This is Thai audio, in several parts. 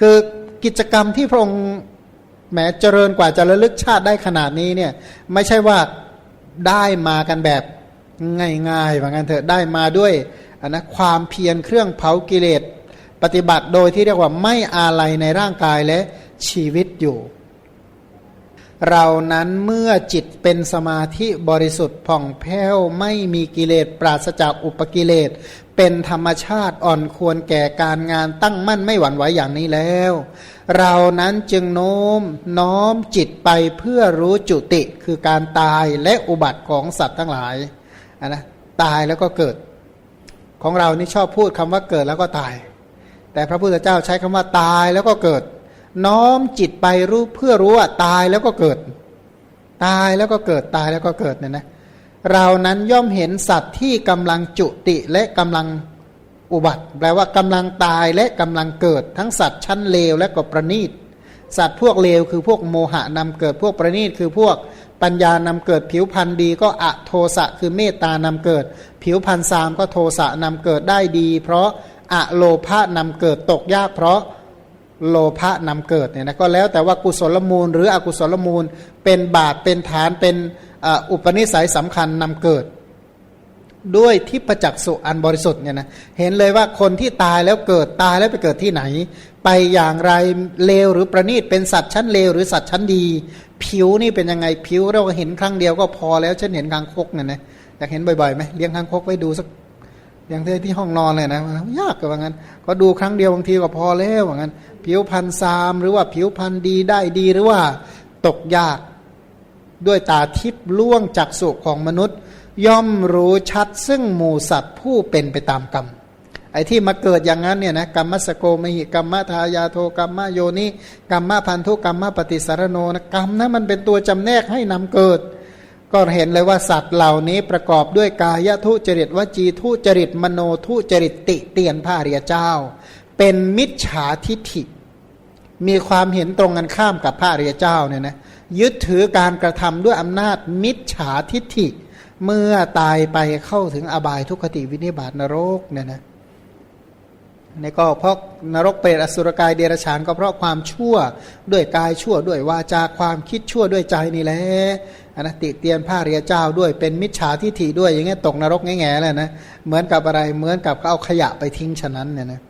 คือกิจกรรมที่พระองค์แหมเจริญกว่าจะระลึกชาติได้ขนาดนี้เนี่ยไม่ใช่ว่าได้มากันแบบง่ายๆว่างั้นเถอะได้มาด้วยนนะความเพียรเครื่องเผากิเลสปฏิบัติโดยที่เรียกว่าไม่อาลัยในร่างกายและชีวิตอยู่ เรานั้นเมื่อจิตเป็นสมาธิบริสุทธิ์ผ่องแผ้วไม่มีกิเลสปราศจากอุปกิเลส เป็นธรรมชาติอ่อนควรแก่การงานตั้งมั่นไม่หวั่นไหวอย่างนี้แล้ว เรานั้นจึงโน้มน้อมจิตไปเพื่อรู้จุติคือการตายและอุบัติของสัตว์ทั้งหลายนนะตายแล้วก็เกิด ของเรานี่ชอบพูดคำว่าเกิดแล้วก็ตาย แต่พระพุทธเจ้าใช้คำว่าตายแล้วก็เกิด น้อมจิตไปรู้เพื่อรู้ว่าตายแล้วก็เกิด ตายแล้วก็เกิดตายแล้วก็เกิดเนี่ยนะ เรานั้นย่อมเห็นสัตว์ที่กำลังจุติและกำลังอุบัติ แปลว่ากำลังตายและกำลังเกิด ทั้งสัตว์ชั้นเลวและก็ประณีต สัตว์พวกเลวคือพวกโมหะนำเกิดพวกประณีตคือพวกปัญญานำเกิดผิวพันธ์ดีก็อะโทสะคือเมตตานำเกิด ผิวพันธ์สามก็โทสะนำเกิดได้ดี เพราะอะโลภะนำเกิดตกยากเพราะโลภะนำเกิดเนี่ยนะก็แล้วแต่ว่ากุศลมูล หรืออกุศลมูลเป็นบาตเป็นฐานเป็น อุปนิสัยสำคัญนำเกิด ด้วยทิพจักสุอันบริสุทธิ์เนี่ยนะเห็นเลยว่าคนที่ตายแล้วเกิดตายแล้วไปเกิดที่ไหน ไปอย่างไรเลวหรือประณีตเป็นสัตว์ชั้นเลวหรือสัตว์ชั้นดี ผิวนี่เป็นยังไงผิวเราเห็นครั้งเดียวก็พอแล้วฉันเห็นคางคกเนี่ยนะอยากเห็นบ่อยๆไหมเลี้ยงคางคกไว้ดูสักอย่างที่ที่ห้องนอนเลยนะยากกับว่างั้น ก็ดูครั้งเดียวบางทีก็พอแล้วว่างั้น ผิวพันซามหรือว่าผิวพันดีได้ดีหรือว่าตกยาก ด้วยตาทิพย์ล่วงจากสุของมนุษย์ ย่อมรู้ชัดซึ่งหมูสัตว์ผู้เป็นไปตามกรรม ไอ้ที่มาเกิดอย่างนั้นเนี่ยนะกรรมสโกมหิกรรมทายาโทกรรมโยนิกรรมพันธุกรรมปฏิสารโนนะกรรมนะั้นมันเป็นตัวจำแนกให้นำเกิด ก็เห็นเลยว่าสัตว์เหล่านี้ประกอบด้วยกายทุจริตวจีทุจริตมโนทุจริตติเตียนพระเรียเจ้า เป็นมิจฉาทิฐิมีความเห็นตรงกันข้ามกับพระเรียเจ้าเนี่ยนะ ยึดถือการกระทำด้วยอำนาจมิจฉาทิฐิ เมื่อตายไปเข้าถึงอบายทุกขติวินิบาตนรกเนี่ยนะนี่ก็เพราะนรกเปรตอสุรกายเดรัจฉานก็เพราะความชั่วด้วยกายชั่วด้วยวาจาความคิดชั่วด้วยใจนี่แหละอนนะติเตียนผ้าเรียเจ้าด้วยเป็นมิจฉาทิฏฐิด้วยอย่างเงี้ยตกนรกแง่ๆเลยนะเหมือนกับอะไรเหมือนกับเขาเอาขยะไปทิ้งฉะนั้นเนี่ยนะ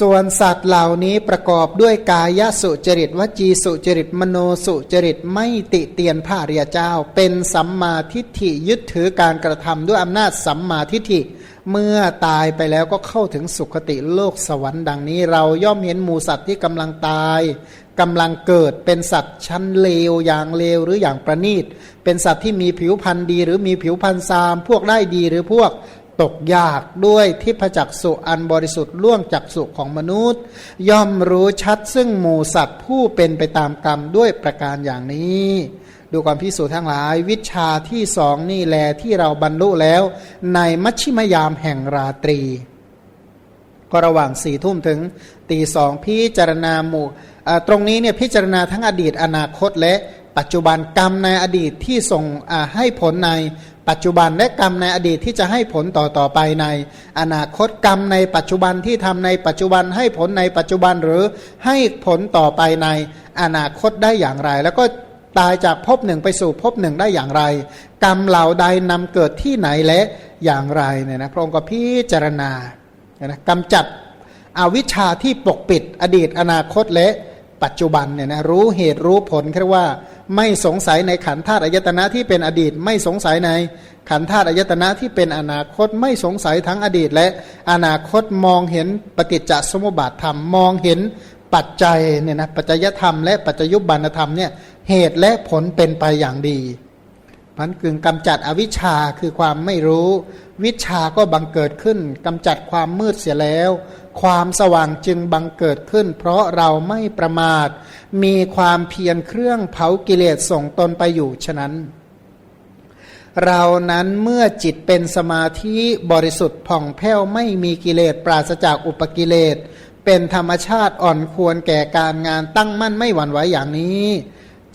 ส่วนสัตว์เหล่านี้ประกอบด้วยกายสุจริตวจีสุจริตมโนสุจริตไม่ติเตียนผ้าเรียเจ้า เป็นสัมมาทิฏฐิยึดถือการกระทำด้วยอำนาจสัมมาทิฏฐิเมื่อตายไปแล้วก็เข้าถึงสุคติโลกสวรรค์ดังนี้ เราย่อมเห็นหมูสัตว์ที่กำลังตายกำลังเกิดเป็นสัตว์ชั้นเลวอย่างเลวหรืออย่างประณีต เป็นสัตว์ที่มีผิวพันธ์ดี หรือมีผิวพันธ์ซาม พวกได้ดีหรือพวก ตกยากด้วยทิพจักสุอันบริสุทธิ์ล่วงจักสุของมนุษย์ ย่อมรู้ชัดซึ่งหมูสัตว์ผู้เป็นไปตามกรรมด้วยประการอย่างนี้ ดูความพิสูจน์ทั้งหลาย วิชาที่สองนี่แลที่เราบรรลุแล้ว ในมัชชิมยามแห่งราตรี ก็ระหว่างสี่ทุ่มถึงตีสองพิจารณาหมู่ตรงนี้เนี่ยพิจารณาทั้งอดีตอนาคตและปัจจุบันกรรมในอดีตที่ส่งให้ผลใน ปัจจุบันและกรรมในอดีตที่จะให้ผลต่อต่อไปใน อนาคตกรรมในปัจจุบันที่ทำในปัจจุบันให้ผลในปัจจุบันหรือให้ผลต่อไปในอนาคตได้อย่างไร แล้วก็ตายจากภพหนึ่งไปสู่ภพหนึ่งได้อย่างไร กรรมเหล่าใดนำเกิดที่ไหนและอย่างไรเนี่ยนะพระองค์ก็พิจารณานะกำจัดอวิชชาที่ปกปิดอดีตอนาคตและปัจจุบันเนี่ยนะรู้เหตุรู้ผลแค่ว่า ไม่สงสัยในขันธาตุอายตนะที่เป็นอดีต ไม่สงสัยในขันธาตุอายตนะที่เป็นอนาคต ไม่สงสัยทั้งอดีต และอนาคตมองเห็นปฏิจจสมุปบาทธรรมมองเห็นปัจจัยเนี่ยนะปัจจยธรรมและปัจจยุบันธรรมเนี่ยเหตุและผลเป็นไปอย่างดีพันกึ่งกำจัดอวิชชาคือความไม่รู้ วิชาก็บังเกิดขึ้นกำจัดความมืดเสียแล้ว ความสว่างจึงบังเกิดขึ้น เพราะเราไม่ประมาท มีความเพียรเครื่องเผากิเลสส่งตนไปอยู่ฉะนั้น เรานั้นเมื่อจิตเป็นสมาธิบริสุทธิ์ผ่องแผ้วไม่มีกิเลสปราศจากอุปกิเลส เป็นธรรมชาติอ่อนควรแก่การงานตั้งมั่นไม่หวั่นไหวอย่างนี้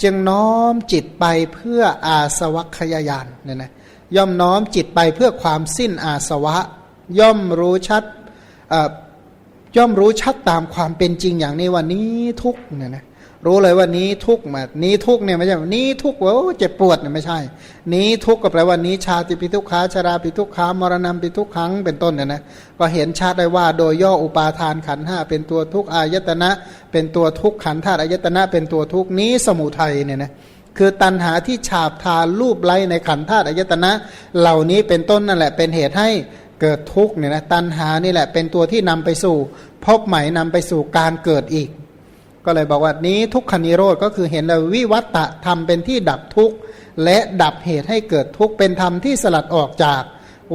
จึงน้อมจิตไปเพื่ออาสวัคยายานเนี่ยนะย่อมน้อมจิตไปเพื่อความสิ้นอาสวะ ย่อมรู้ชัด ย่อมรู้ชัดตามความเป็นจริงอย่างนี้ว่านี้ทุกเนี่ยนะรู้เลยว่านี้ทุกมานี้ทุกเนี่ยไม่ใช่นี้ทุกว่าโอ้เจ็บปวดเนี่ยไม่ใช่ นี้ทุกก็แปลว่านี้ชาติปิทุกขาชราปิทุกขามรณะปิทุกขังเป็นต้นเนี่ยนะก็เห็นชัดได้ว่าโดยย่ออุปาทานขันห้าเป็นตัวทุกอายตนะ เป็นตัวทุกขันธาตุอายตนะ เป็นตัวทุกนี้สมุทัยเนี่ยนะคือตัณหาที่ฉาบทารูปไล้ในขันธาตุอายตนะ เหล่านี้เป็นต้นนั่นแหละเป็นเหตุให้ เกิดทุกข์เนี่ยนะตัณหานี่แหละ เป็นตัวที่นำไปสู่พบใหม่นำไปสู่การเกิดอีก ก็เลยบอกว่านี้ทุกขนิโรธก็คือเห็นแล้ววิวัตตะธรรมเป็นที่ดับทุกข์และดับเหตุให้เกิดทุกข์เป็นธรรมที่สลัดออกจาก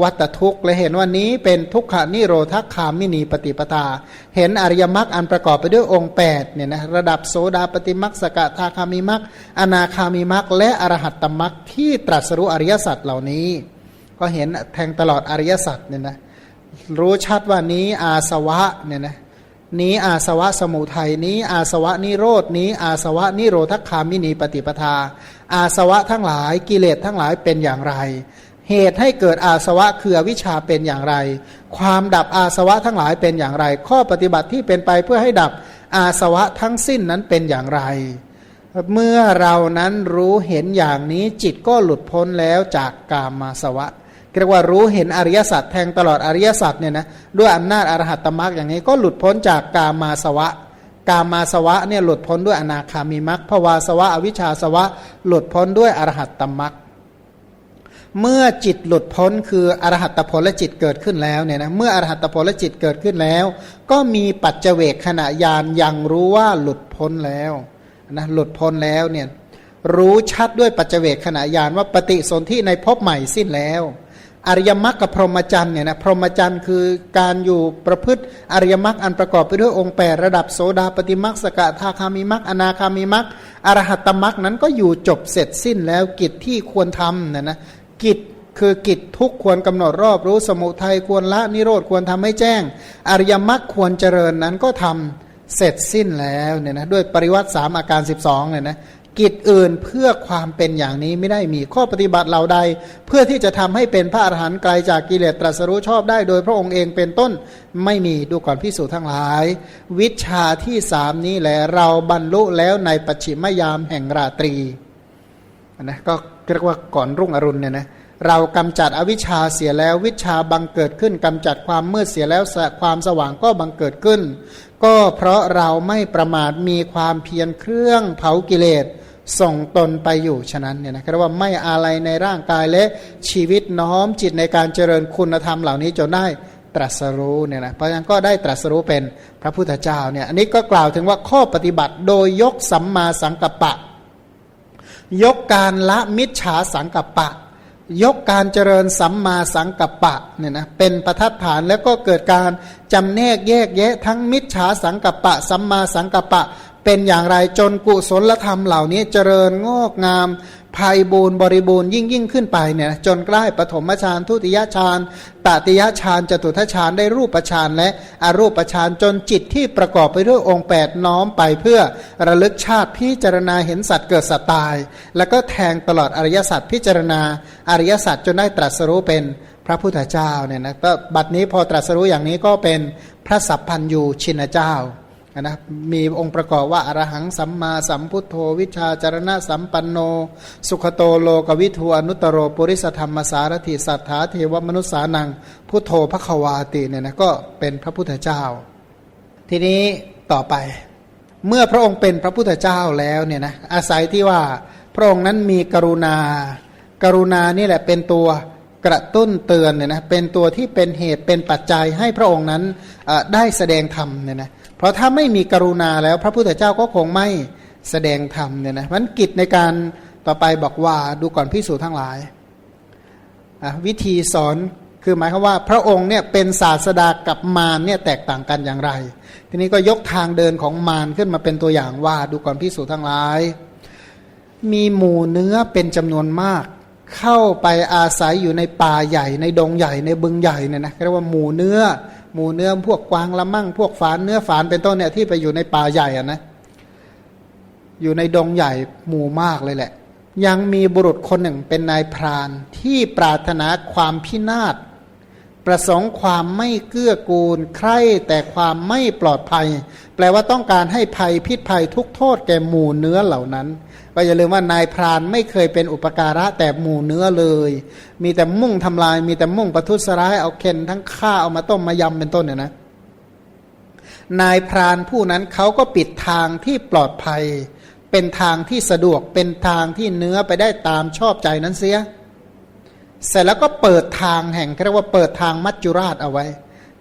วัตทุกข์และเห็นว่านี้เป็นทุกขานิโรธคามินีปฏิปทา เห็นอริยมรรคอันประกอบไปด้วยองค์8เนี่ยนะระดับโสดาปฏิมรรคสกทาคามิมรรคอนาคามิมรรคและอรหัตตมรรคที่ตรัสรู้อริยสัจเหล่านี้ ก็เห็นแทงตลอดอริยสัจเนี่ยนะรู้ชัดว่านี้อาสวะเนี่ยนะนี้อาสวะสมุทัยนี้อาสวะนิโรดนี้อาสวะนิโรธคามินีปฏิปทา อาสวะทั้งหลายกิเลสทั้งหลายเป็นอย่างไร เหตุให้เกิดอาสวะคือวิชชาเป็นอย่างไร ความดับอาสวะทั้งหลายเป็นอย่างไร ข้อปฏิบัติที่เป็นไปเพื่อให้ดับอาสวะทั้งสิ้นนั้นเป็นอย่างไร เมื่อเรานั้นรู้เห็นอย่างนี้จิตก็หลุดพ้นแล้วจากกามาสวะ เรียกว่ารู้เห็นอริยสัจแทงตลอดอริยสัจเนี่ยนะด้วยอำนาจอรหัตตมรรคอย่างนี้ก็หลุดพ้นจากกามาสวะ กามาสวะเนี่ยหลุดพ้นด้วยอนาคามีมรรคภวาสวะอวิชชาสวะ หลุดพ้นด้วยอรหัตตมรรคเมื่อจิตหลุดพ้นคืออรหัตผลและจิตเกิดขึ้นแล้วเนี่ยนะเมื่ออรหัตผลและจิตเกิดขึ้นแล้ว ก็มีปัจเจเวกขณะยานยังรู้ว่าหลุดพ้นแล้วนะหลุดพ้นแล้วเนี่ยรู้ชัดด้วยปัจเจเวกขณะยานว่าปฏิสนธิในภพใหม่สิ้นแล้ว อริยมรรคกับพรหมจรรย์เนี่ยนะพรหมจรรย์คือการอยู่ประพฤติอริยมรรคอันประกอบไปด้วยองค์แปดระดับโสดาปฏิมรรคสกทาคามิมรรคอนาคามิมรรคอรหัตตมรรคนั้นก็อยู่จบเสร็จสิ้นแล้วกิจที่ควรทำเนี่ยนะกิจคือกิจทุกควรกำหนดรอบรู้สมุทัยควรละนิโรธควรทำให้แจ้ง อริยมรรคควรเจริญนั้นก็ทำเสร็จสิ้นแล้วเนี่ยนะด้วยปริวัติสามอาการ 12เนี่ยนะ กิจอื่นเพื่อความเป็นอย่างนี้ไม่ได้มีข้อปฏิบัติเหล่าใด เพื่อที่จะทำให้เป็นพระอรหันต์ไกลจากกิเลสตรัสรู้ชอบได้โดยพระองค์เองเป็นต้นไม่มีดูก่อนพิสูจน์ทั้งหลาย วิชาที่สามนี้แหละเราบรรลุแล้วในปัจฉิมยามแห่งราตรีนะก็เรียกว่าก่อนรุ่งอรุณเนี่ยนะเรากำจัดอวิชชาเสียแล้ววิชาบังเกิดขึ้นกำจัดความมืดเสียแล้วความสว่างก็บังเกิดขึ้น ก็เพราะเราไม่ประมาทมีความเพียรเครื่องเผากิเลสส่งตนไปอยู่ฉะนั้นเนี่ยนะเรียกว่าไม่อะไรในร่างกายและชีวิตน้อมจิตในการเจริญคุณธรรมเหล่านี้จนได้ตรัสรู้เนี่ยนะเพราะฉะนั้นก็ได้ตรัสรู้เป็นพระพุทธเจ้าเนี่ยอันนี้ก็กล่าวถึงว่าข้อปฏิบัติโดยยกสัมมาสังกัปปะ ยกการละมิจฉาสังกัปปะ ยกการเจริญสัมมาสังกัปปะเนี่ยนะเป็นประทัดฐานแล้วก็เกิดการจำแนกแยกแยะทั้งมิจฉาสังกัปปะ สัมมาสังกัปปะ เป็นอย่างไรจนกุศลธรรมเหล่านี้เจริญงอกงาม ภัยบูรณ์บริบูรณ์ยิ่งยิ่งขึ้นไปเนี่ยจนใกล้ปฐมฌานทุติยฌานตติยฌานจตุทฌานได้รูปฌานและอรูปฌานจนจิตที่ประกอบไปด้วยองค์ 8 น้อมไปเพื่อระลึกชาติพิจารณาเห็นสัตว์เกิดสัตว์ตาย แล้วก็แทงตลอดอริยสัจพิจารณาอริยสัจจนได้ตรัสรู้เป็นพระพุทธเจ้าเนี่ยนะก็บัดนี้พอตรัสรู้อย่างนี้ก็เป็นพระสัพพันยูชินเจ้า นะมีองค์ประกอบว่าอรหังสัมมาสัมพุทโธวิชาจารณะสัมปันโน สุขโตโลกวิทูอนุตโรปุริสธรรมสารถิสัทธาเทวมนุษสานัง พุทโธพระควาติเนี่ยนะก็เป็นพระพุทธเจ้า ทีนี้ต่อไป เมื่อพระองค์เป็นพระพุทธเจ้าแล้วเนี่ยนะอาศัยที่ว่าพระองค์นั้นมีกรุณา กรุณานี่แหละเป็นตัวกระตุ้นเตือนเนี่ยนะเป็นตัวที่เป็นเหตุเป็นปัจจัยให้พระองค์นั้นได้แสดงธรรมเนี่ยนะ เพราะถ้าไม่มีกรุณาแล้วพระพุทธเจ้าก็คงไม่แสดงธรรมเนี่ยนะมันกิจในการต่อไปบอกว่าดูก่อนพิสูจน์ทั้งหลายวิธีสอนคือหมายความว่า พระองค์เนี่ยเป็นศาสดากับมารเนี่ยแตกต่างกันอย่างไร ทีนี้ก็ยกทางเดินของมารขึ้นมาเป็นตัวอย่างว่าดูก่อนพิสูจน์ทั้งหลาย มีหมู่เนื้อเป็นจำนวนมาก เข้าไปอาศัยอยู่ในป่าใหญ่ในดงใหญ่ในบึงใหญ่เนี่ยนะเรียกว่าหมู่เนื้อ หมูเนื้อพวกกวางละมั่งพวกฝานเนื้อฝานเป็นต้นเนี่ยที่ไปอยู่ในป่าใหญ่อะนะอยู่ในดงใหญ่หมู่มากเลยแหละ ยังมีบุรุษคนหนึ่งเป็นนายพรานที่ปรารถนาความพินาศ ประสงค์ความไม่เกื้อกูล ใคร่แต่ความไม่ปลอดภัย แปลว่าต้องการให้ภัยพิษภัยทุกโทษแก่หมู่เนื้อเหล่านั้น ก็อย่าลืมว่านายพรานไม่เคยเป็นอุปการะแต่หมู่เนื้อเลย มีแต่มุ่งทำลาย มีแต่มุ่งประทุษร้ายเอาเค็นทั้งฆ่าเอามาต้มมายำเป็นต้นเนี่ยนะ นายพรานผู้นั้นเขาก็ปิดทางที่ปลอดภัย เป็นทางที่สะดวกเป็นทางที่เนื้อไปได้ตามชอบใจนั้นเสีย เสร็จแล้วก็เปิดทางแห่งเรียกว่าเปิดทางมัจจุราชเอาไว้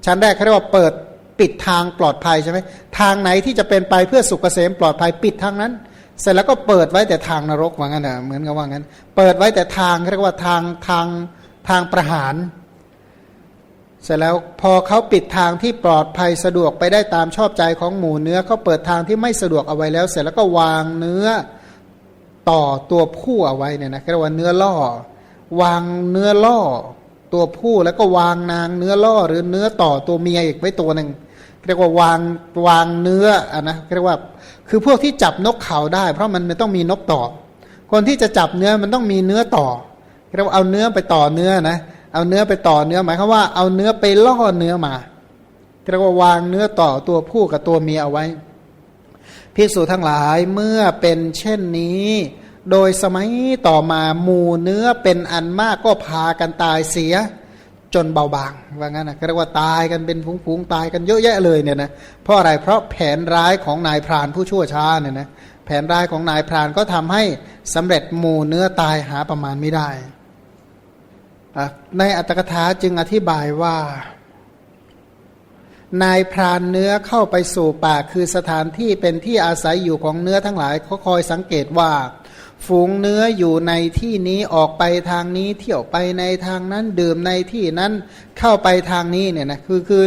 ชั้นแรกเขาเรียกว่าเปิดปิดทางปลอดภัยใช่ไหมทางไหนที่จะเป็นไปเพื่อสุขเกษมปลอดภัยปิดทางนั้น เสร็จแล้วก็เปิดไว้แต่ทางนรกว่างั้นนะเหมือนกับว่างั้น เปิดไว้แต่ทางเรียกว่าทางทางทางประหาร เสร็จแล้วพอเขาปิดทางที่ปลอดภัยสะดวกไปได้ตามชอบใจของหมูเนื้อเขาเปิดทางที่ไม่สะดวกเอาไว้แล้ว เสร็จแล้วก็วางเนื้อต่อตัวผู้เอาไว้เนี่ยนะเรียกว่าเนื้อล่อ วางเนื้อล่อตัวผู้แล้วก็วางนางเนื้อล่อหรือเนื้อต่อตัวเมียอีกไว้ตัวหนึ่งเรียกว่าวางวางเนื้ออะนะเรียกว่าคือพวกที่จับนกเขาได้ เพราะมันไม่ต้องมีนกต่อ คนที่จะจับเนื้อมันต้องมีเนื้อต่อเรียกว่าเอาเนื้อไปต่อเนื้อนะเอาเนื้อไปต่อเนื้อหมายความว่าเอาเนื้อไปล่อเนื้อมาเรียกว่าวางเนื้อต่อตัวผู้กับตัวเมียเอาไว้ภิกษุทั้งหลายเมื่อเป็นเช่นนี้ โดยสมัยต่อมาหมู่เนื้อเป็นอันมากก็พากันตายเสียจนเบาบาง ว่างั้นนะเรียกว่าตายกันเป็นพุงๆตายกันเยอะแยะเลยเนี่ยนะ เพราะอะไร เพราะแผนร้ายของนายพรานผู้ชั่วช้าเนี่ยนะ แผนร้ายของนายพรานก็ทำให้สำเร็จหมู่เนื้อตายหาประมาณไม่ได้ ในอัตถกถาจึงอธิบายว่า นายพรานเนื้อเข้าไปสู่ป่าคือสถานที่เป็นที่อาศัยอยู่ของเนื้อทั้งหลายเขาคอยสังเกตว่า ฝูงเนื้ออยู่ในที่นี้ออกไปทางนี้เที่ยวไปในทางนั้นดื่มในที่นั้นเข้าไปทางนี้เนี่ยนะคือคือ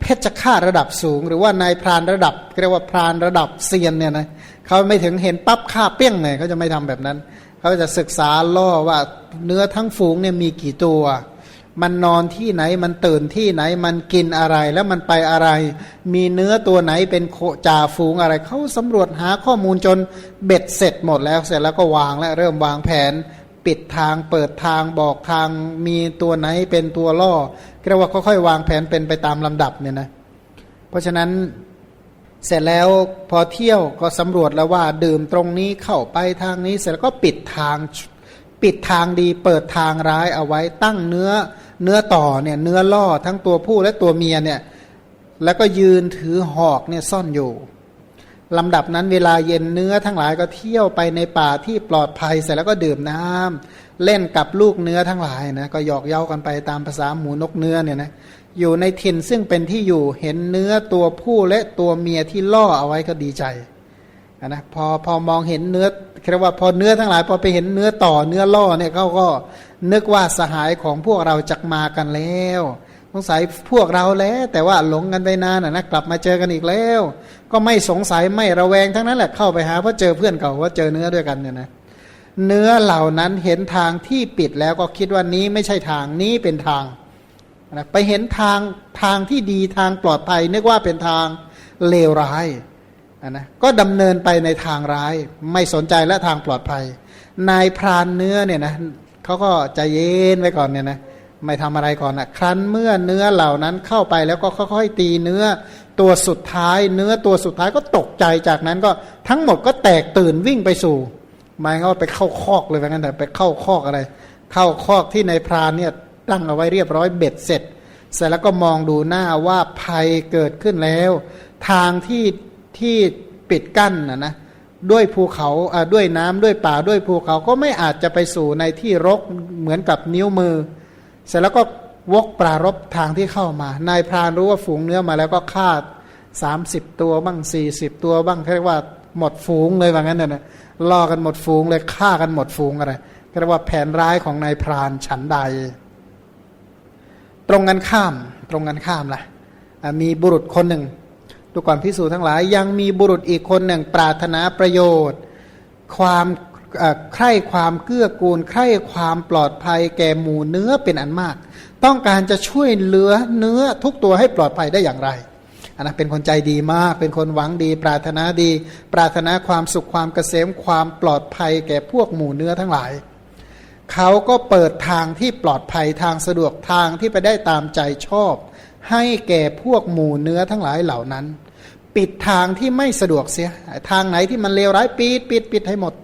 เพชฌฆาตระดับสูง หรือว่านายพรานระดับเรียกว่าพรานระดับเซียนเนี่ยนะเขาไม่ถึงเห็นปั๊บฆ่าเปี้ยงเลยเขาจะไม่ทำแบบนั้น เขาจะศึกษาล่อว่าเนื้อทั้งฝูงเนี่ยมีกี่ตัว มันนอนที่ไหนมันตื่นที่ไหนมันกินอะไรแล้วมันไปอะไร มีเนื้อตัวไหนเป็นโคจ่าฝูงอะไรเขาสำรวจหาข้อมูลจนเบ็ดเสร็จหมดแล้วเสร็จแล้วก็วางและเริ่มวางแผน ปิดทางเปิดทางบอกทางมีตัวไหนเป็นตัวล่อเรียกว่าค่อยๆวางแผนเป็นไปตามลำดับเนี่ยนะเพราะฉะนั้นเสร็จแล้วพอเที่ยวก็สำรวจแล้วว่าดื่มตรงนี้เข้าไปทางนี้ เสร็จแล้วก็ปิดทาง ปิดทางดีเปิดทางร้ายเอาไว้ตั้งเนื้อเนื้อต่อเนี่ยเนื้อล่อทั้งตัวผู้และตัวเมียเนี่ยแล้วก็ยืนถือหอกเนี่ยซ่อนอยู่ลำดับนั้นเวลาเย็นเนื้อทั้งหลายก็เที่ยวไปในป่าที่ปลอดภัยเสร็จแล้วก็ดื่มน้ำเล่นกับลูกเนื้อทั้งหลายนะก็หยอกเย้ากันไปตามภาษาหมูนกเนื้อเนี่ยนะอยู่ในถิ่นซึ่งเป็นที่อยู่เห็นเนื้อตัวผู้และตัวเมียที่ล่อเอาไว้ก็ดีใจ นะพอพอมองเห็นเนื้อเรียกว่าพอเนื้อทั้งหลาย พอไปเห็นเนื้อต่อเนื้อล่อเนี่ยเขาก็นึกว่าสหายของพวกเราจักมากันแล้วสงสัยพวกเราแล้วแต่ว่าหลงกันไปนานนะกลับมาเจอกันอีกแล้ว ก็ไม่สงสัยไม่ระแวงทั้งนั้นแหละเข้าไปหาเพราะเจอเพื่อนเก่าว่าเจอเนื้อด้วยกันเนี่ยนะเนื้อเหล่านั้นเห็นทางที่ปิดแล้วก็คิดว่านี้ไม่ใช่ทางนี้เป็นทางนะไปเห็นทางทางที่ดีทางปลอดภัยนึกว่าเป็นทางเลวร้าย นะก็ดำเนินไปในทางร้ายไม่สนใจและทางปลอดภัย นายพรานเนื้อเนี่ยนะเขาก็ใจเย็นไว้ก่อนเนี่ยนะไม่ทำอะไรก่อนนะครั้นเมื่อเนื้อเหล่านั้นเข้าไปแล้วก็ค่อยๆตีเนื้อตัวสุดท้าย เนื้อตัวสุดท้ายก็ตกใจจากนั้นก็ทั้งหมดก็แตกตื่นวิ่งไปสู่หมายว่าไปเข้าคอกเลยว่างั้นแต่ไปเข้าคอกอะไร เข้าคอกที่ในพรานเนี่ยตั้งเอาไว้เรียบร้อยเบ็ดเสร็จ เสร็จแล้วก็มองดูหน้าว่าภัยเกิดขึ้นแล้ว ทางที่ ที่ปิดกั้นนะนะด้วยภูเขาด้วยน้ำด้วยป่าด้วยภูเขาก็ไม่อาจจะไปสู่ในที่รกเหมือนกับนิ้วมือ เสร็จแล้วก็วกปรารบทางที่เข้ามา นายพรานรู้ว่าฝูงเนื้อมาแล้วก็ฆ่าสามสิบตัวบ้างสี่สิบตัวบ้างเรียกว่าหมดฝูงเลยว่างั้นนะล่อกันหมดฝูงเลยฆ่ากันหมดฝูงอะไรเรียกว่าแผนร้ายของนายพรานฉันใด ตรงกันข้าม ตรงกันข้ามล่ะมีบุรุษคนหนึ่ง ดูก่อนพิสูจน์ทั้งหลาย ยังมีบุรุษอีกคนหนึ่งปรารถนาประโยชน์ ความใคร่ความเกื้อกูล ใคร่ความปลอดภัยแก่หมูเนื้อเป็นอันมาก ต้องการจะช่วยเหลือเนื้อทุกตัวให้ปลอดภัยได้อย่างไรอันนั้นเป็นคนใจดีมาก เป็นคนหวังดี ปรารถนาดี ปรารถนาความสุขความเกษมความปลอดภัยแก่พวกหมูเนื้อทั้งหลาย เขาก็เปิดทางที่ปลอดภัยทางสะดวกทางที่ไปได้ตามใจชอบ ให้แก่พวกหมู่เนื้อทั้งหลายเหล่านั้น ปิดทางที่ไม่สะดวกเสีย ทางไหนที่มันเลวร้ายปิดปิดปิดให้หมด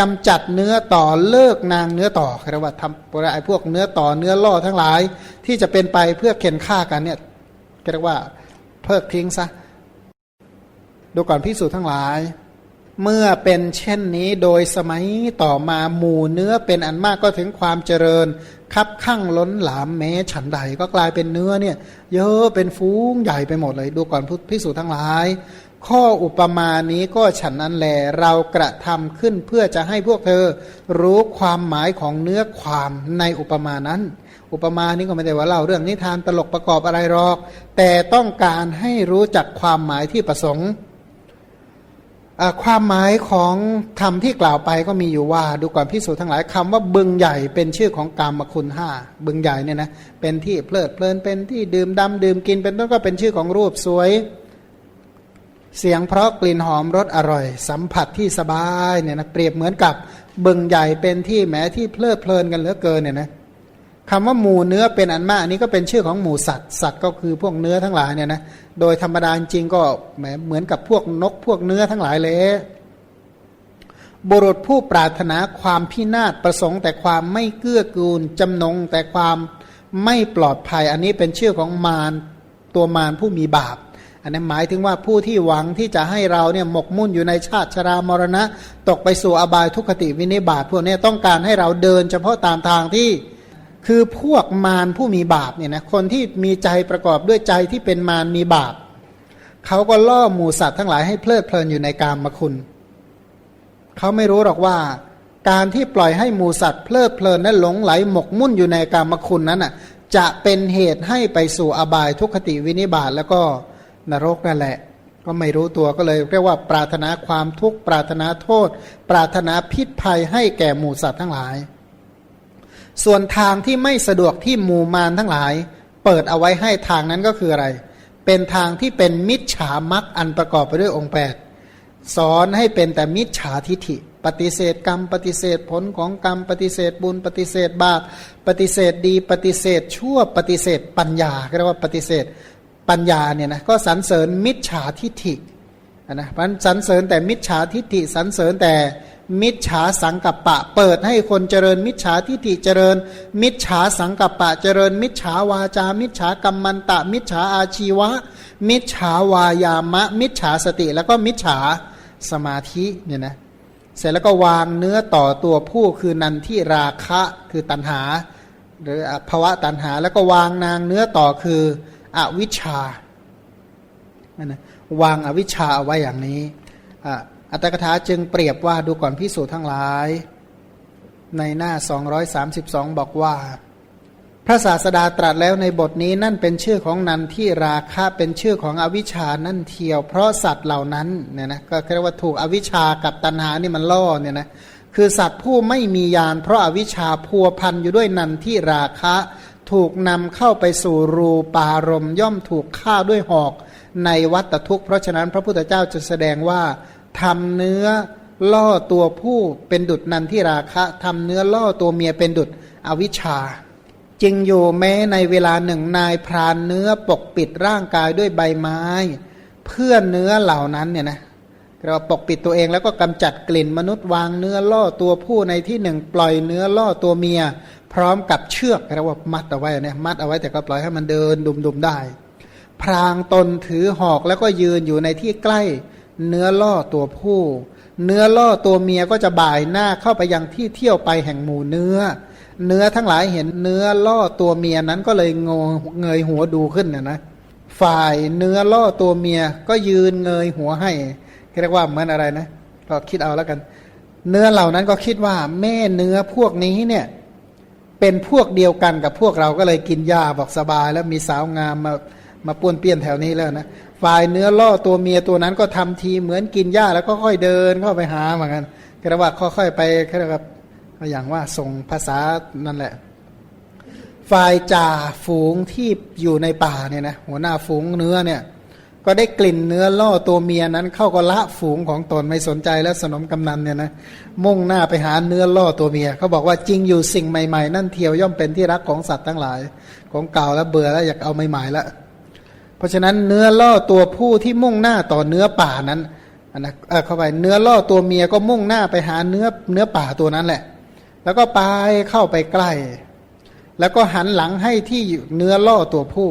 กำจัดเนื้อต่อเลิกนางเนื้อต่อเรียกว่าทำไอ้พวกเนื้อต่อเนื้อล่อทั้งหลาย ที่จะเป็นไปเพื่อเข็นฆ่ากันเนี่ยเรียกว่าเพิกทิ้งซะดูก่อนพิสูจน์ทั้งหลาย เมื่อเป็นเช่นนี้โดยสมัยต่อมาหมู่เนื้อเป็นอันมากก็ถึงความเจริญ คับข้างล้นหลามแม้ฉันใดก็กลายเป็นเนื้อเนี่ยเยอะเป็นฟูงใหญ่ไปหมดเลยดูก่อนพิสูจน์ทั้งหลาย ข้ออุปมานี้ก็ฉันนั้นแหลเรากระทำขึ้นเพื่อจะให้พวกเธอรู้ความหมายของเนื้อความในอุปมานั้น อุปมานี้ก็ไม่ได้ว่าเล่าเรื่องนิทานตลกประกอบอะไรหรอก แต่ต้องการให้รู้จักความหมายที่ประสงค์ ความหมายของธรรมที่กล่าวไปก็มีอยู่ว่า ดูก่อนพิสูจน์ทั้งหลายคำว่าบึงใหญ่เป็นชื่อของกรรมคุณห้าบึงใหญ่เนี่ยนะเป็นที่เพลิดเพลินเป็นที่ดื่มดำดื่มกินเป็นต้นก็เป็นชื่อของรูปสวย เสียงเพราะกลิ่นหอมรสอร่อย สัมผัสที่สบายเนี่ยนะเปรียบเหมือนกับบึงใหญ่เป็นที่แม้ที่เพลิดเพลินกันเหลือเกินเนี่ยนะ คำว่าหมูเนื้อเป็นอันมากอันนี้ก็เป็นชื่อของหมูสัตว์สัตว์ก็คือพวกเนื้อทั้งหลายเนี่ยนะโดยธรรมดาจริงก็แหมเหมือนกับพวกนกพวกเนื้อทั้งหลายเลยบุรุษผู้ปรารถนาความพินาศประสงค์ แต่ความไม่เกื้อกูลจำนง แต่ความไม่ปลอดภัย อันนี้เป็นชื่อของมารตัวมารผู้มีบาป อันนี้หมายถึงว่าผู้ที่หวังที่จะให้เราเนี่ยหมกมุ่นอยู่ในชาติชรามรณะ ตกไปสู่อบายทุกขติวินิบาตพวกนี้ต้องการให้เราเดินเฉพาะตามทางที่ คือพวกมารผู้มีบาปเนี่ยนะคนที่มีใจประกอบด้วยใจที่เป็นมารมีบาปเขาก็ล่อหมูสัตว์ทั้งหลายให้เพลิดเพลินอยู่ในกามมคุณเขาไม่รู้หรอกว่า การที่ปล่อยให้หมูสัตว์เพลิดเพลินนั้นหลงไหลหมกมุ่นอยู่ในกามคุณนั้นอะ จะเป็นเหตุให้ไปสู่อบายทุกขติวินิบาตแล้วก็นรกนั่นแหละ ก็ไม่รู้ตัวก็เลยเรียกว่าปรารถนาความทุกข์ปรารถนาโทษ ปรารถนาพิษภัยให้แก่หมูสัตว์ทั้งหลาย ส่วนทางที่ไม่สะดวกที่หมู่มารทั้งหลาย เปิดเอาไว้ให้ทางนั้นก็คืออะไร เป็นทางที่เป็นมิจฉามักอันประกอบไปด้วยองค์แปดสอนให้เป็นแต่มิจฉาทิฐิ ปฏิเสธกรรม ปฏิเสธผลของกรรม ปฏิเสธบุญ ปฏิเสธบาปปฏิเสธดี ปฏิเสธชั่วปฏิเสธปัญญาเรียกว่าปฏิเสธปัญญาเนี่ยนะก็สรรเสริญมิจฉาทิฐินะมันสรรเสริญแต่มิจฉาทิฐิสรรเสริญแต่ มิจฉาสังกัปปะ เปิดให้คนเจริญมิจฉาทิฏฐิเจริญ มิจฉาสังกัปปะเจริญ มิจฉาวาจา มิจฉากรรมันตะ มิจฉาอาชีวะ มิจฉาวายามะ มิจฉาสติ แล้วก็มิจฉาสมาธิเนี่ยนะเสร็จแล้วก็วางเนื้อต่อตัวผู้คือนันที่ราคะคือตัณหา หรือภาวะตัณหา แล้วก็วางนางเนื้อต่อคืออวิชชานะวางอวิชชาเอาไว้อย่างนี้อ่า อัตถกถาจึงเปรียบว่าดูก่อนพิสูจน์ทั้งหลาย ในหน้า 232 บอกว่า พระศาสดาตรัสแล้วในบทนี้นั่นเป็นชื่อของนันที่ราคะเป็นชื่อของอวิชานั่นเทียว เพราะสัตว์เหล่านั้นเนี่ยนะก็เรียกว่าถูกอวิชากับตัณหานี่มันล่อเนี่ยนะคือสัตว์ผู้ไม่มียานเพราะอาวิชชาพัวพันอยู่ด้วยนันที่ราคะ ถูกนำเข้าไปสู่รูปารมย่อมถูกฆ่าด้วยหอกในวัฏทุกข์เพราะฉะนั้นพระพุทธเจ้าจะแสดงว่า ทำเนื้อล่อตัวผู้เป็นดุดนันที่ราคะทำเนื้อล่อตัวเมียเป็นดุดอวิชชา จึงอยู่แม้ในเวลาหนึ่งนายพรานเนื้อปกปิดร่างกายด้วยใบไม้ เพื่อเนื้อเหล่านั้นเนี่ยนะเราปกปิดตัวเองแล้วก็กำจัดกลิ่นมนุษย์วางเนื้อล่อตัวผู้ในที่หนึ่งปล่อยเนื้อล่อตัวเมีย พร้อมกับเชือกเรียกว่ามัดเอาไว้เนี่ยมัดเอาไว้แต่ก็ปล่อยให้มันเดินดุมๆได้ พรางตนถือหอกแล้วก็ยืนอยู่ในที่ใกล้ เนื้อล่อตัวผู้ เนื้อล่อตัวเมียก็จะบ่ายหน้าเข้าไปยังที่เที่ยวไปแห่งหมู่เนื้อ เนื้อทั้งหลายเห็นเนื้อล่อตัวเมียนั้นก็เลยงเงยหัวดูขึ้นนะนะฝ่ายเนื้อล่อตัวเมียก็ยืนเงยหัวให้เรียกว่าเหมือนอะไรนะก็คิดเอาแล้วกัน เนื้อเหล่านั้นก็คิดว่าแม่เนื้อพวกนี้เนี่ยเป็นพวกเดียวกันกับพวกเราก็เลยกินยาบอกสบาย แล้วมีสาวงามมามาป้วนเปี้ยนแถวนี้แล้วนะ ฝ่ายเนื้อล่อตัวเมียตัวนั้นก็ทำทีเหมือนกินหญ้าแล้วก็ค่อยเดินเข้าไปหาเหมือนกันกระว่าค่อยๆไปแค่แบบอย่างว่าส่งภาษานั่นแหละ ฝ่ายจ่าฝูงที่อยู่ในป่าเนี่ยนะหัวหน้าฝูงเนื้อเนี่ย ก็ได้กลิ่นเนื้อล่อตัวเมียนั้น เข้าก็ละฝูงของตนไม่สนใจแล้วสนมกำนันเนี่ยนะมุ่งหน้าไปหาเนื้อล่อตัวเมียเขาบอกว่าจริงอยู่สิ่งใหม่ๆ นั่นเทียวย่อมเป็นที่รักของสัตว์ทั้งหลาย ของเก่าแล้วเบื่อแล้วอยากเอาใหม่ๆแล้ว ราะฉะนั้นเนื้อล่อตัวผู้ที่มุ่งหน้าต่อเนื้อป่านั้นนะเออเข้าไปเนื้อล่อตัวเมียก็มุ่งหน้าไปหาเนื้อเนื้อป่าตัวนั้นแหละ แล้วก็ไปเข้าไปใกล้ แล้วก็หันหลังให้ที่เนื้อล่อตัวผู้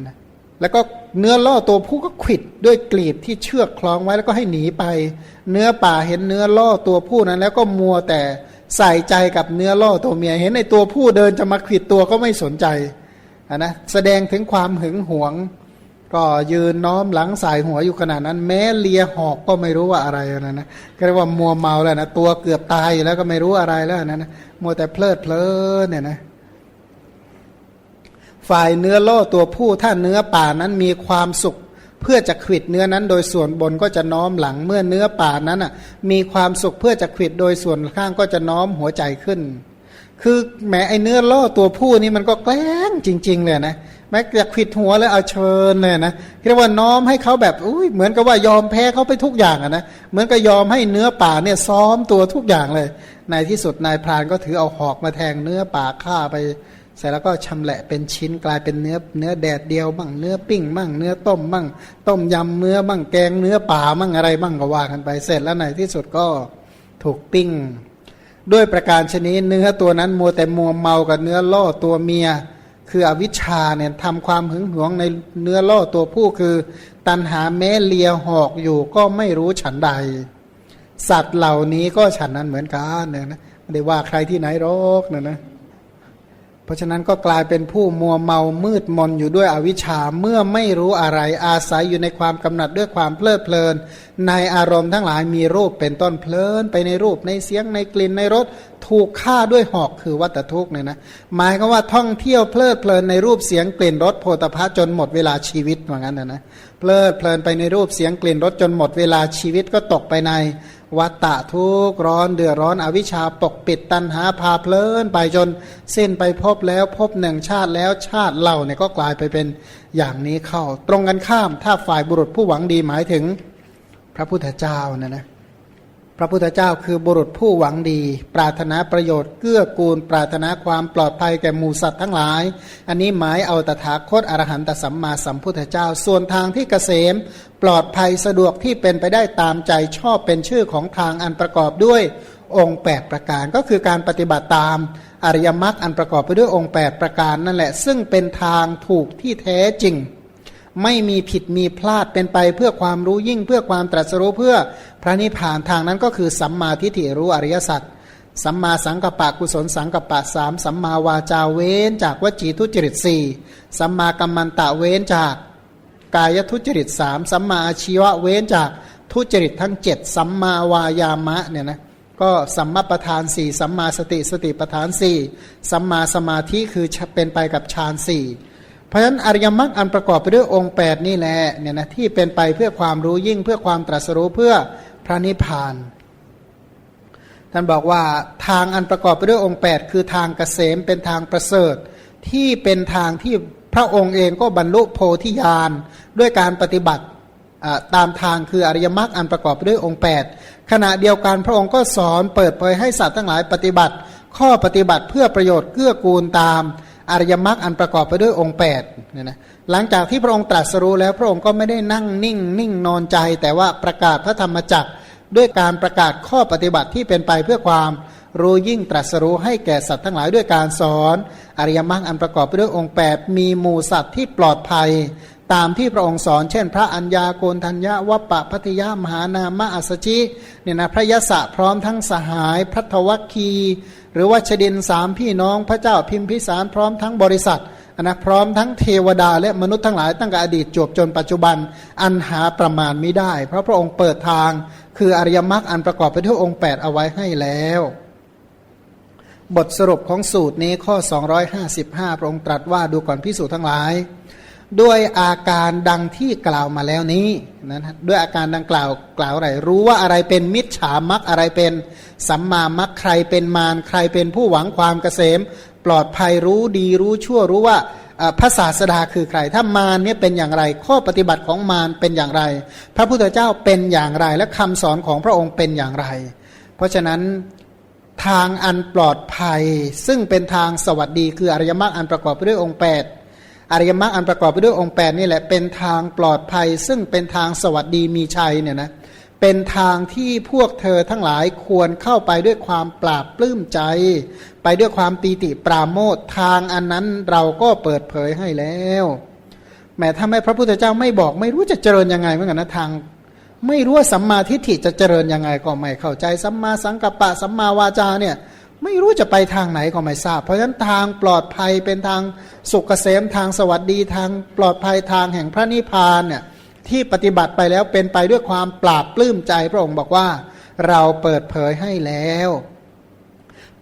นะแล้วก็เนื้อล่อตัวผู้ก็ขิดด้วยกลีบที่เชือกคล้องไว้แล้วก็ให้หนีไป เนื้อป่าเห็นเนื้อล่อตัวผู้นั้น แล้วก็มัวแต่ใส่ใจกับเนื้อล่อตัวเมีย เห็นในตัวผู้เดินจะมาขิดตัวก็ไม่สนใจนะแสดงถึงความหึงหวง ก็ยืนน้อมหลังสายหัวอยู่ขนาดนั้น แม้เลียหอกก็ไม่รู้ว่าอะไรนะนะก็เรียกว่ามัวเมาแล้วนะตัวเกือบตายอยู่แล้วก็ไม่รู้อะไรแล้วนะนะมัวแต่เพลิดเพลินเนี่ยนะฝ่ายเนื้อล่อตัวผู้ถ้าเนื้อป่านั้นมีความสุข เพื่อจะขิดเนื้อนั้น โดยส่วนบนก็จะน้อมหลังเมื่อเนื้อป่านั้นอะ มีความสุขเพื่อจะขิดโดยส่วนข้างก็จะน้อมหัวใจขึ้น คือแม้ไอเนื้อล่อตัวผู้นี่มันก็แกล้งจริง ๆ เลยนะ ม้จะขิดหัวแล้วเอาเชิญเลยนะเรียกว่าน้อมให้เขาแบบอุ้ยเหมือนกับว่ายอมแพ้เขาไปทุกอย่างอะนะเหมือนกับยอมให้เนื้อป่าเนี่ยซ้อมตัวทุกอย่างเลย ในที่สุดนายพรานก็ถือเอาหอกมาแทงเนื้อป่าฆ่าไปเสร็จแล้วก็ชำแหละเป็นชิ้นกลายเป็นเนื้อเนื้อแดดเดียวบ้างเนื้อปิ้งบ้างเนื้อต้มบ้างต้มยำเนื้อบ้างแกงเนื้อป่าบ้างอะไรบ้างก็ว่ากันไปเสร็จแล้วในที่สุดก็ถูกปิ้ง ด้วยประการชนิดเนื้อตัวนั้นมัวแต่มัวเมากับเนื้อล่อตัวเมีย คืออวิชชาเนี่ยทำความหึงหวงในเนื้อล่อตัวผู้คือ ตันหาแม้เลียหอกอยู่ก็ไม่รู้ฉันใด สัตว์เหล่านี้ก็ฉันนั้นเหมือนกันเนี่ยนะไม่ได้ว่าใครที่ไหนหรอกนะนะ เพราะฉะนั้นก็กลายเป็นผู้มัวเมามืดมนอยู่ด้วยอวิชชาเมื่อไม่รู้อะไรอาศัยอยู่ในความกำหนัดด้วยความเพลิดเพลิน ในอารมณ์ทั้งหลายมีรูปเป็นต้นเพลิน ไปในรูปในเสียงในกลิ่นในรสถูกฆ่าด้วยหอกคือวัตทุกเนี่ยนะหมายก็ว่าท่องเที่ยวเพลิดเพลินในรูปเสียงกลิ่นรสโพธพะจนหมดเวลาชีวิตว่างั้นนะนะเพลิดเพลินไปในรูปเสียงกลิ่นรสจนหมดเวลาชีวิตก็ตกไปใน วัตตะทุกร้อนเดือดร้อนอวิชชาปกปิดตันหาพาเพลินไปจนสิ้นไปพบแล้วพบหนึ่งชาติแล้วชาติเล่าเนี่ยก็กลายไปเป็นอย่างนี้เข้า ตรงกันข้ามถ้าฝ่ายบุรุษผู้หวังดีหมายถึงพระพุทธเจ้านะนะ พระพุทธเจ้าคือบุรุษผู้หวังดี ปรารถนาประโยชน์เกื้อกูล ปรารถนาความปลอดภัยแก่หมูสัตว์ทั้งหลาย อันนี้หมายเอาตถาคตอรหันตสัมมาสัมพุทธเจ้า ส่วนทางที่เกษม ปลอดภัยสะดวกที่เป็นไปได้ตามใจชอบเป็นชื่อของทางอันประกอบด้วยองค์ 8 ประการก็คือการปฏิบัติตามอริยมรรคอันประกอบไปด้วยองค์ 8 ประการนั่นแหละ ซึ่งเป็นทางถูกที่แท้จริง ไม่มีผิดมีพลาดเป็นไปเพื่อความรู้ยิ่งเพื่อความตรัสรู้เพื่อพระนิพพานทางนั้นก็คือสัมมาทิฏฐิรู้อริยสัจสัมมาสังกัปปะกุศลสังกัปปะสามสัมมาวาจาเว้นจากวจีทุจริตสี่สัมมากัมมันตะเว้นจากกายทุจริตสามสัมมาอาชีวะเว้นจากทุจริตทั้งเจ็ดสัมมาวายามะเนี่ยนะก็สัมมาประธานสี่สัมมาสติสติประธานสี่สัมมาสมาธิคือเป็นไปกับฌานสี่ ราะฉะนั้นอริยมรรคอันประกอบไปด้วยองค์ 8 นี่แหละเนี่ยนะที่เป็นไปเพื่อความรู้ยิ่งเพื่อความตรัสรู้เพื่อพระนิพพาน ท่านบอกว่าทางอันประกอบไปด้วยองค์ 8 คือทางเกษมเป็นทางประเสริฐ ที่เป็นทางที่พระองค์เองก็บรรลุโพธิญาณด้วยการปฏิบัติตามทางคืออริยมรรคอันประกอบไปด้วยองค์ 8 ขณะเดียวกันพระองค์ก็สอนเปิดเผยให้สัตว์ทั้งหลายปฏิบัติ ข้อปฏิบัติเพื่อประโยชน์เกื้อกูลตาม อริยมรรคอันประกอบไปด้วยองค์8เนี่ยนะหลังจากที่พระองค์ตรัสรู้แล้วพระองค์ก็ไม่ได้นั่งนิ่ง นิ่งนอนใจ แต่ว่าประกาศพระธรรมจักรด้วยการประกาศข้อปฏิบัติที่เป็นไปเพื่อความรู้ยิ่งตรัสรู้ให้แก่สัตว์ทั้งหลายด้วยการสอน อริยมรรคอันประกอบไปด้วยองค์ 8 มีหมู่สัตว์ที่ปลอดภัย ตามที่พระองค์สอน เช่น พระอัญญาโกนทัญญาวัปปะพัทยามหานามะอัสชิเนี่ยนะพระยศพร้อมทั้งสหายพัทวัคคี หรือว่าชดินสามพี่น้องพระเจ้าพิมพิสารพร้อมทั้งบริษัทนะพร้อมทั้งเทวดาและมนุษย์ทั้งหลายตั้งแต่อดีตจวบจนปัจจุบันอันหาประมาณไม่ได้ เพราะพระองค์เปิดทาง คืออริยมรรคอันประกอบไปด้วยองค์ 8 เอาไว้ให้แล้ว บทสรุปของสูตรนี้ข้อ 255 พระองค์ตรัสว่าดูก่อนพิสูจน์ทั้งหลาย ด้วยอาการดังที่กล่าวมาแล้วนี้นะด้วยอาการดังกล่าวกล่าวอะไรรู้ว่าอะไรเป็นมิจฉามักอะไรเป็นสัมมามักใครเป็นมารใครเป็นผู้หวังความเกษม ปลอดภัยรู้ดีรู้ชั่วรู้ว่าอ่าพระศาสดาคือใคร ถ้ามารเนี่ยเป็นอย่างไร ข้อปฏิบัติของมารเป็นอย่างไร พระพุทธเจ้าเป็นอย่างไร และคำสอนของพระองค์เป็นอย่างไร เพราะฉะนั้นทางอันปลอดภัย ซึ่งเป็นทางสวัสดีคืออริยมรรคอันประกอบไปด้วยองค์8 อริยมรรคอันประกอบไปด้วยองค์8นี่แหละเป็นทางปลอดภัย ซึ่งเป็นทางสวัสดีมีชัยเนี่ยนะเป็นทางที่พวกเธอทั้งหลายควรเข้าไปด้วยความปราบปลื้มใจ ไปด้วยความปีติปราโมททางอันนั้นเราก็เปิดเผยให้แล้วแม้ถ้าไม่พระพุทธเจ้าไม่บอกไม่รู้จะเจริญยังไงเหมือนกันนะทาง ไม่รู้ว่าสัมมาทิฏฐิจะเจริญยังไงก็ไม่เข้าใจสัมมาสังกัปปะสัมมาวาจาเนี่ย ไม่รู้จะไปทางไหนก็ไม่ทราบ เพราะฉะนั้นทางปลอดภัยเป็นทางสุขเกษมทางสวัสดีทางปลอดภัยทางแห่งพระนิพพานเนี่ยที่ปฏิบัติไปแล้วเป็นไปด้วยความปราบปลื้มใจพระองค์บอกว่าเราเปิดเผยให้แล้ว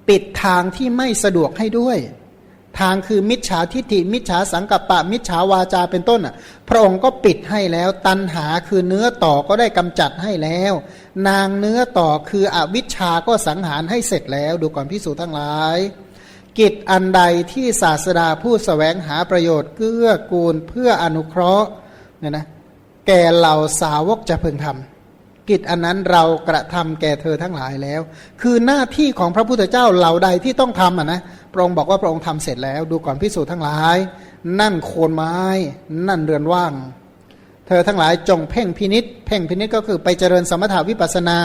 ปิดทางที่ไม่สะดวกให้ด้วย ทางคือมิจฉาทิฏฐิมิจฉาสังกัปปะ มิจฉาวาจาเป็นต้นอะ พระองค์ก็ปิดให้แล้ว ตันหาคือเนื้อต่อก็ได้กำจัดให้แล้ว นางเนื้อต่อคืออวิชชาก็สังหารให้เสร็จแล้ว ดูก่อนพิสูจน์ทั้งหลาย กิจอันใดที่ศาสดาผู้สแสวงหาประโยชน์เกื้อกูลเพื่ออนุเคราะห์เนี่ยนะแก่เหล่าสาวกจะพึงทำ กิจอันนั้นเรากระทำแก่เธอทั้งหลายแล้ว คือหน้าที่ของพระพุทธเจ้าเหล่าใดที่ต้องทำอะนะพระองค์บอกว่าพระองค์ทำเสร็จแล้ว ดูก่อนพิสูจน์ทั้งหลาย นั่นโคนไม้ นั่นเรือนว่าง เธอทั้งหลายจงเพ่งพินิษเพ่งพินิษก็คือไปเจริญสมถาวิปัสนา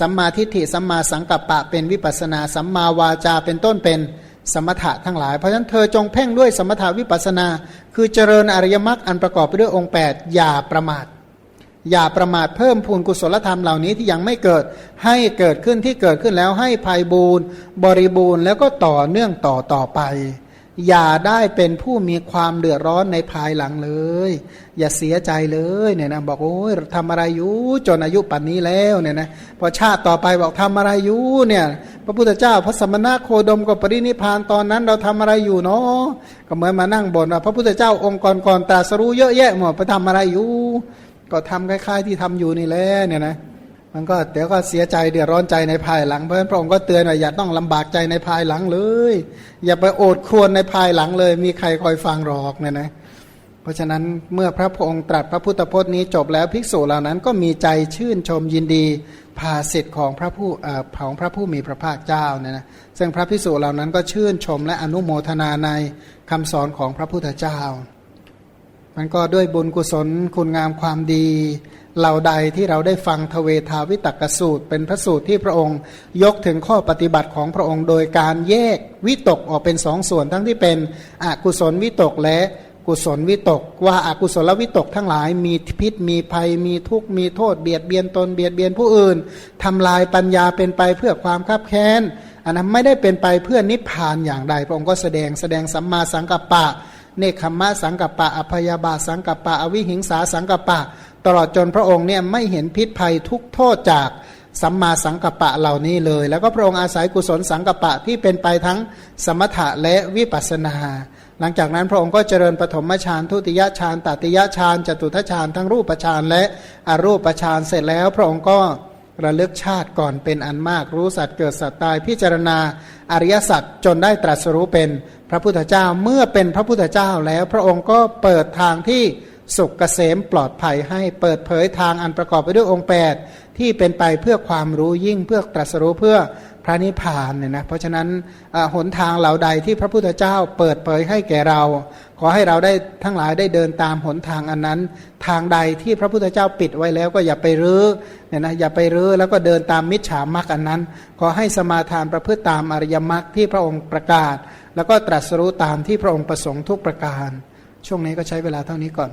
สัมมาทิฏฐิสัมมาสังกัปปะเป็นวิปัสนา สัมมาวาจาเป็นต้นเป็นสมถะทั้งหลาย เพราะฉะนั้นเธอจงเพ่งด้วยสมถาวิปัสนา คือเจริญอริยมรรคอันประกอบไปด้วยองค์ 8 อย่าประมาท อย่าประมาทเพิ่มพูนกุศลธรรมเหล่านี้ที่ยังไม่เกิดให้เกิดขึ้นที่เกิดขึ้นแล้วให้ภัยบูรณ์บริบูรณ์แล้วก็ต่อเนื่องต่อต่อไป อย่าได้เป็นผู้มีความเดือดร้อนในภายหลังเลย อย่าเสียใจเลยเนี่ยนะบอกโอ้ยทำอะไรอยู่จนอายุป่านนี้แล้วเนี่ยนะพอชาติต่อไปบอกทำอะไรอยู่เนี่ยพระพุทธเจ้าพระสมณะโคดมกับปรินิพานตอนนั้นเราทำอะไรอยู่เนาะก็เหมือนมานั่งบ่นว่าพระพุทธเจ้าองค์ก่อนตรัสรู้เยอะแยะหมดไปทำอะไรอยู่ ก็ทำคล้ายๆ ที่ทำอยู่นี่แหละเนี่ยนะมันก็เดี๋ยวก็เสียใจเดือดร้อนใจในภายหลังเพราะฉะนั้นพระองค์ก็เตือนว่าอย่าต้องลำบากใจในภายหลังเลย อย่าไปโอดครวญในภายหลังเลย มีใครคอยฟังหรอกเนี่ยนะเพราะฉะนั้นเมื่อพระองค์ตรัสพระพุทธพจน์นี้จบแล้วภิกษุเหล่านั้นก็มีใจชื่นชมยินดีภาสิทธิ์ของพระผู้ของพระผู้มีพระภาคเจ้าเนี่ยนะซึ่งพระภิกษุเหล่านั้นก็ชื่นชมและอนุโมทนาในคำสอนของพระพุทธเจ้า มันก็ด้วยบุญกุศลคุณงามความดีเหล่าใดที่เราได้ฟังทเวทาวิตกสูตร เป็นพระสูตรที่พระองค์ยกถึงข้อปฏิบัติของพระองค์ โดยการแยกวิตกออกเป็นสองส่วนทั้งที่เป็นอกุศลวิตกและกุศลวิตก ว่าอากุศลวิตกทั้งหลายมีพิษมีภัย มีทุกข์มีโทษเบียดเบียนตนเบียดเบียนผู้อื่นทำลายปัญญาเป็นไปเพื่อความคับแค้นอันนั้นไม่ได้เป็นไปเพื่อนิพพานอย่างใดพระองค์ก็แสดงแสดงสัมมาสังกัปปะ เนคขมะสังกัปปะอภยาบาสังกัปปะอวิหิงสาสังกัปปะ ตลอดจนพระองค์เนี่ยไม่เห็นพิษภัยทุกโทษจากสัมมาสังกัปปะเหล่านี้เลย แล้วก็พระองค์อาศัยกุศลสังกัปปะที่เป็นไปทั้งสมถะและวิปัสนา หลังจากนั้นพระองค์ก็เจริญปฐมฌานทุติยฌานตติยฌานจตุทฌานทั้งรูปฌานและอรูปฌานเสร็จแล้ว พระองค์ก็ ระลึกชาติก่อนเป็นอันมาก รู้สัตว์เกิดสัตว์ตายพิจารณาอริยสัจจนได้ตรัสรู้เป็นพระพุทธเจ้าเมื่อเป็นพระพุทธเจ้าแล้วพระองค์ก็เปิดทางที่สุขเกษมปลอดภัยให้เปิดเผยทางอันประกอบไปด้วยองค์ 8 ที่เป็นไปเพื่อความรู้ยิ่งเพื่อตรัสรู้เพื่อพระนิพพานเนี่ยนะเพราะฉะนั้นหนทางเหล่าใดที่พระพุทธเจ้าเปิดเผยให้แก่เรา ขอให้เราได้ทั้งหลายได้เดินตามหนทางอันนั้น ทางใดที่พระพุทธเจ้าปิดไว้แล้วก็อย่าไปรื้อเนี่ยนะอย่าไปรื้อแล้วก็เดินตามมิจฉามรรคอันนั้น ขอให้สมาทานประพฤติตามอริยมรรคที่พระองค์ประกาศ แล้วก็ตรัสรู้ตามที่พระองค์ประสงค์ทุกประการ ช่วงนี้ก็ใช้เวลาเท่านี้ก่อน